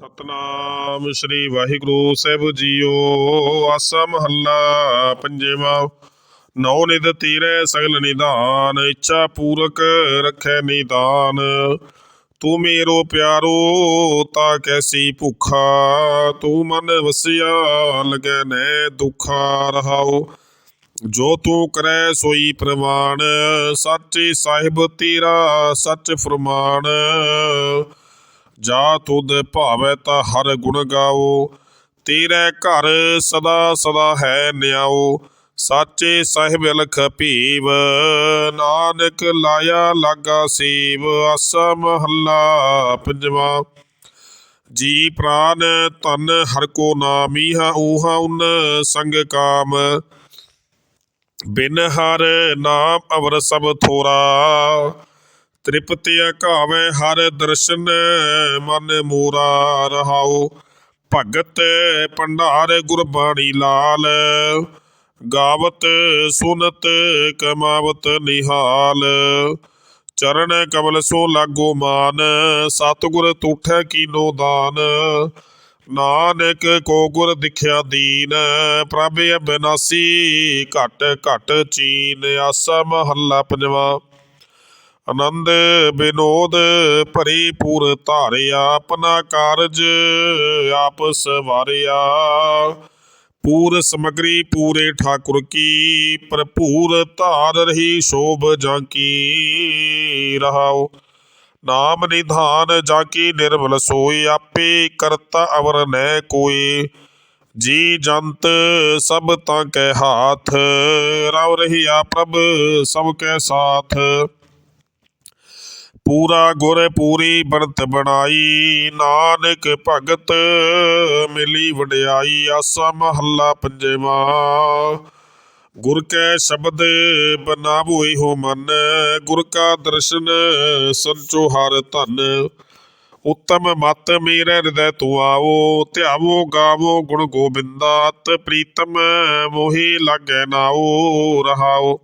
ਸਤਨਾਮ ਸ੍ਰੀ ਵਾਹਿਗੁਰੂ ਸਾਹਿਬ ਜੀਓ। ਆਸਾ ਮਹੱਲਾ ਪੰਜਵਾ। ਨੌ ਨਿਦ ਤੀਰੇ, ਸਗਲ ਨਿਦਾਨ ਇੱਛਾ ਪੂਰਕ ਰੱਖੈ ਨਿਦਾਨ। ਤੂੰ ਮੇਰੋ ਪਿਆਰੋ, ਤਾ ਕੈਸੀ ਭੁਖਾ। ਤੂੰ ਮਨ ਵਸਿਆ, ਲਗੈ ਨੈ ਦੁਖਾ ਰਹਾਓ ਜੋ ਤੂੰ ਕਰੈ, ਸੋਈ ਪ੍ਰਮਾਣ ਸੱਚੇ ਸਾਹਿਬ ਤੇਰਾ ਸੱਚ ਫਰਮਾਨ। ਜਾ ਤੁਧ ਭਾਵੈ ਤਾ ਹਰ ਗੁਣ ਗਾਓ, ਤੇਰੇ ਘਰ ਸਦਾ ਸਦਾ ਹੈ ਨਿਆਓ, ਸਾਚੇ ਸਾਹਿਬ ਲਖ ਭੀਵ, ਨਾਨਕ ਲਾਇਆ ਲਾਗਾ ਸੇਵ, ਆਸਾ ਮਹੱਲਾ ਪੰਜਵਾ। ਜੀ ਪ੍ਰਾਨ ਤਨ ਹਰ ਕੋ ਨਾਮੀਹਾ ਊਹਾ ਉਨ ਸੰਗ ਕਾਮ। ਬਿਨ ਹਰ ਨਾਮ ਅਵਰ ਸਭ ਥੋਰਾ ਤ੍ਰਿਪਤਿ ਘਾਵੇ ਹਰ ਦਰਸ਼ਨ ਮਨ ਮੋਰਾ ਰਹਾਓ ਭਗਤ ਭੰਡਾਰ ਗੁਰਬਾਣੀ ਲਾਲ, ਗਾਵਤ ਸੁਨਤ ਕਮਾਵਤ ਨਿਹਾਲ। ਚਰਨ ਕਮਲ ਸੋ ਲਾਗੋ ਮਾਨ, ਸਤਿਗੁਰ ਤੁਠੈ ਕੀਨੋ ਦਾਨ। ਨਾਨਕ ਕੋ ਗੁਰ ਦਿਖਿਆ ਦੀਨ, ਪ੍ਰਭ ਅਬਨਾਸੀ ਘਟ ਘਟ ਚੀਨ, ਆਸਾ ਮਹੱਲਾ ਪੰਜਵਾ। ਆਨੰਦ ਬਿਨੋਦ ਭਰੀ ਪੂਰ ਧਾਰਿਆ ਆਪਣਾ ਕਾਰਜ ਆਪ ਸਵਾਰਿਆ। ਪੂਰ ਸਮਗਰੀ ਪੂਰੇ ਠਾਕੁਰ ਕੀ, ਭਰਪੂਰ ਧਾਰ ਰਹੀ ਸ਼ੋਭ ਜਾਂ ਕੀ ਰਹਾਓ ਨਾਮ ਨਿਧਾਨ ਜਾ ਕੀ ਨਿਰਮਲ ਸੋਈ, ਆਪੇ ਕਰਤਾ ਅਵਰ ਨੈ ਕੋਈ। ਜੀ ਜੰਤ ਸਭ ਤਾਂ ਕੈ ਹਾਥ, ਰਵ ਰਹੀਆ ਪ੍ਰਭ ਸਭ ਕੈ ਸਾਥ। ਪੂਰਾ ਗੁਰ ਪੂਰੀ ਬਣਤ ਬਣਾਈ। ਨਾਨਕ ਭਗਤ ਮਿਲੀ ਵਡਿਆਈ, ਆਸਾ ਮਹੱਲਾ ਪੰਜਵਾ। ਗੁਰ ਕੈ ਸ਼ਬਦ ਬਨਾਵੋਈ ਹੋ ਮਨ, ਗੁਰ ਕਾ ਦਰਸ਼ਨ ਸੰਚੋ ਹਰ ਧਨ। ਉਤਮ ਮਤ ਮੇਰੇ ਹਿਰਦੈ ਤੂੰ ਆਵੋ, ਧਿਆਵੋ, ਗਾਵੋ ਗੁਣ ਗੋਬਿੰਦਾ ਪ੍ਰੀਤਮ ਮੋਹੀ ਲਾਗੈ ਨਾਉ ਰਹਾਓ।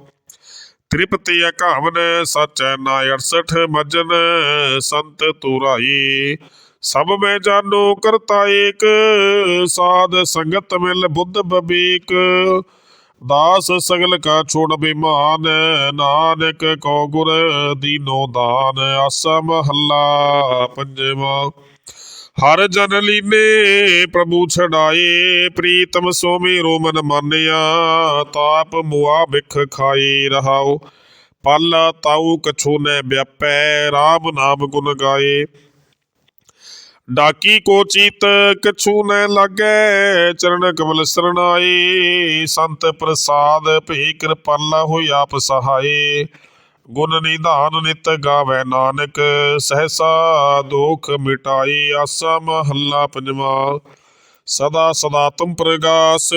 ਤ੍ਰਿਪਤੀ ਅਕਾਵਨ, ਸਚੈ ਨਾ 68 ਮਜਨ, ਸੰਤ ਤੁਰਾਈ ਸਭ ਮੈਂ ਜਾਨੋ ਕਰਤਾ ਏਕ, ਸਾਧ ਸੰਗਤ ਮਿਲ ਬੁੱਧ ਬਬੀਕ। ਦਾਸ ਸਗਲ ਕਾ ਛੋੜ ਬਿਮਾਨ, ਨਾਨਕ ਕੋ ਗੁਰ ਦੀਨੋ ਦਾਨ। ਆਸਾ ਮਹੱਲਾ ਪੰਜਵਾ। ਹਰ ਜਨ ਲੀਨੇ ਪ੍ਰਭੂ ਛਡਾਏ, ਪ੍ਰੀਤਮ ਸੋ ਮੇਰੋ ਮਨ ਮਾਨਿਆ, ਤਾਪ ਮੁਆ ਬਿਖ ਖਾਈ ਰਹਾਉ, ਪਲ ਤਾਉ ਕਛੂ ਨੈ ਵਿਆਪੈ RAM ਨਾਮ ਗੁਣ ਗਾਏ। ਡਾਕੀ ਕੋ ਚੀਤ ਕਛੂ ਨੈ ਲਾਗੈ, ਚਰਨ ਕਮਲ ਸਰਣਾਈ ਸੰਤ ਪ੍ਰਸਾਦ ਭਈ ਕਿਰਪਾਲਾ ਹੋਈ ਆਪ ਸਹਾਏ। ਗੁਣ ਨਿਧਾਨ ਨਿਤ ਗਾਵੇ ਨਾਨਕ, ਸਹਸਾ ਦੁਖ ਮਿਟਾਈ ਆਸਾ ਮਹੱਲਾ ਪੰਜਵਾ। ਸਦਾ ਸਦਾ ਤੁਮ ਪ੍ਰਗਾਸ,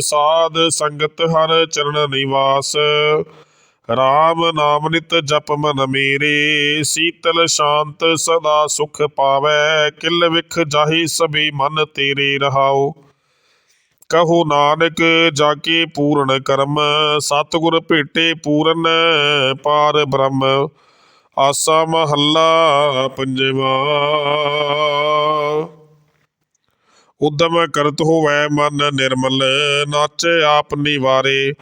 ਸਾਧ ਸੰਗਤ ਹਰ ਚਰਨ ਨਿਵਾਸ। RAM ਨਾਮ ਨਿਤ ਜਪ ਮਨ ਮੇਰੇ, ਸੀਤਲ ਸ਼ਾਂਤ ਸਦਾ ਸੁਖ ਪਾਵੇ, ਕਿਲ ਵਿਖ ਜਾਹੀ ਸਭੀ ਮਨ ਤੇਰੇ ਰਹਾਓ ਕਹੋ ਨਾਨਕ ਜਾ ਕੇ ਪੂਰਨ ਕਰਮ, ਸਤਿਗੁਰ ਭੇਟੇ ਪੂਰਨ ਪਾਰ ਬ੍ਰਹਮ। ਆਸਾ ਮਹੱਲਾ ਪੰਜਵਾ। ਉਦਮ ਕਰਤ ਹੋਵੇ ਮਨ ਨਿਰਮਲ, ਨਾਚੇ ਆਪ ਨਿਵਾਰੇ।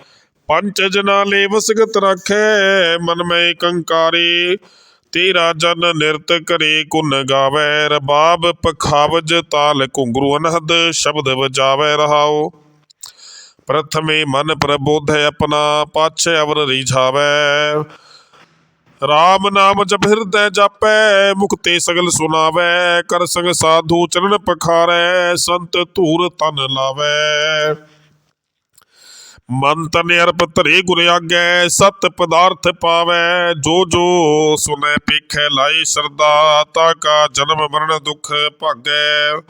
ਪੰਚ ਜਨਾ ਲੈ ਵਸਗਤ ਰੱਖੈ ਮਨ ਮੈਂ ਕੰਕਾਰੇ। ਤੇਰਾ ਜਨ ਨਿਰਤ ਕਰੇ ਕੁਨ ਗਾਵੇ, ਰਬਾਬ ਪਖਾਵਜ ਤਾਲ ਘੁੰਗਰੂ ਅਨਹਦ ਸ਼ਬਦ ਵਜਾਵੇ ਰਹਾਓ ਪ੍ਰਥਮੇ ਮਨ ਪ੍ਰਬੋਧ ਆਪਣਾ, ਪਾਛੇ ਅਵਰ ਰੀਝਾਵੇ। ਰਾਮ ਨਾਮ ਜਪ ਹਿਰਦੈ ਜਾਪੈ, ਮੁਕਤੇ ਸਗਲ ਸੁਨਾਵੈ। ਕਰ ਸੰਗ ਸਾਧੂ ਚਰਨ ਪਖਾਰੈ, ਸੰਤ ਧੂਰ ਤਨ ਲਾਵੈ। ਮਨ ਅਰਪ ਧਰੇ ਗੁਰ ਆਗੈ, ਸਤ ਪਦਾਰਥ ਪਾਵੈ, ਜੋ ਜੋ ਸੁਨੈ ਪੇਖੈ ਲਾਈ ਸਰਦਾ, ਤਾ ਕਾ ਜਨਮ ਮਰਨ ਦੁਖ ਭਾਗੈ।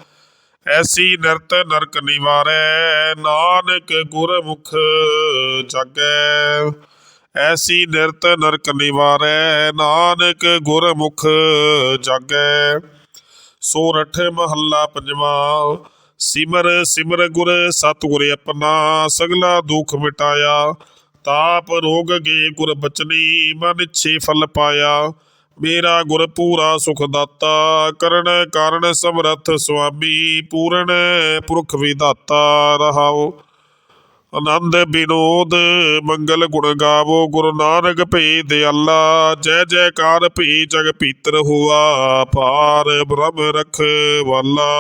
ਐਸੀ ਨਿਰਤ ਨਰਕ ਨਿਵਾਰੈ, ਨਾਨਕ ਗੁਰਮੁਖ ਜਾਗੈ। ਐਸੀ ਨਿਰਤ ਨਰਕ ਨਿਵਾਰੈ, ਨਾਨਕ ਗੁਰਮੁਖ ਜਾਗੈ। ਸੋਰਠ ਮਹੱਲਾ ਪੰਜਵਾਂ ਸਿਮਰ ਸਿਮਰ ਗੁਰ, ਸਤਿਗੁਰ ਆਪਣਾ ਸਗਲਾ ਦੁੱਖ ਮਿਟਾਇਆ। ਤਾਪ ਰੋਗ ਗੇ ਗੁਰ ਬਚਨੀ, ਮਨ ਛੇ ਫਲ ਪਾਇਆ। ਮੇਰਾ ਗੁਰ ਪੂਰਾ ਸੁਖ ਦਾਤਾ, ਕਰਨ ਕਾਰਨ ਸਮਰੱਥ ਸੁਆਮੀ, ਪੂਰਨ ਪੁਰਖ ਵਿਦਾਤਾ ਰਹਾਓ। ਆਨੰਦ ਬਿਨੋਦ, ਮੰਗਲ ਗੁਣ ਗਾਵੋ, ਗੁਰੂ ਨਾਨਕ ਭਈ ਦਿਆਲਾ ਜੈ ਜੈਕਾਰ ਭੀ ਜਗ ਪੀਤਰ ਹੁਆ ਪਾਰ ਬ੍ਰਹਮ ਰਖਵਾਲਾ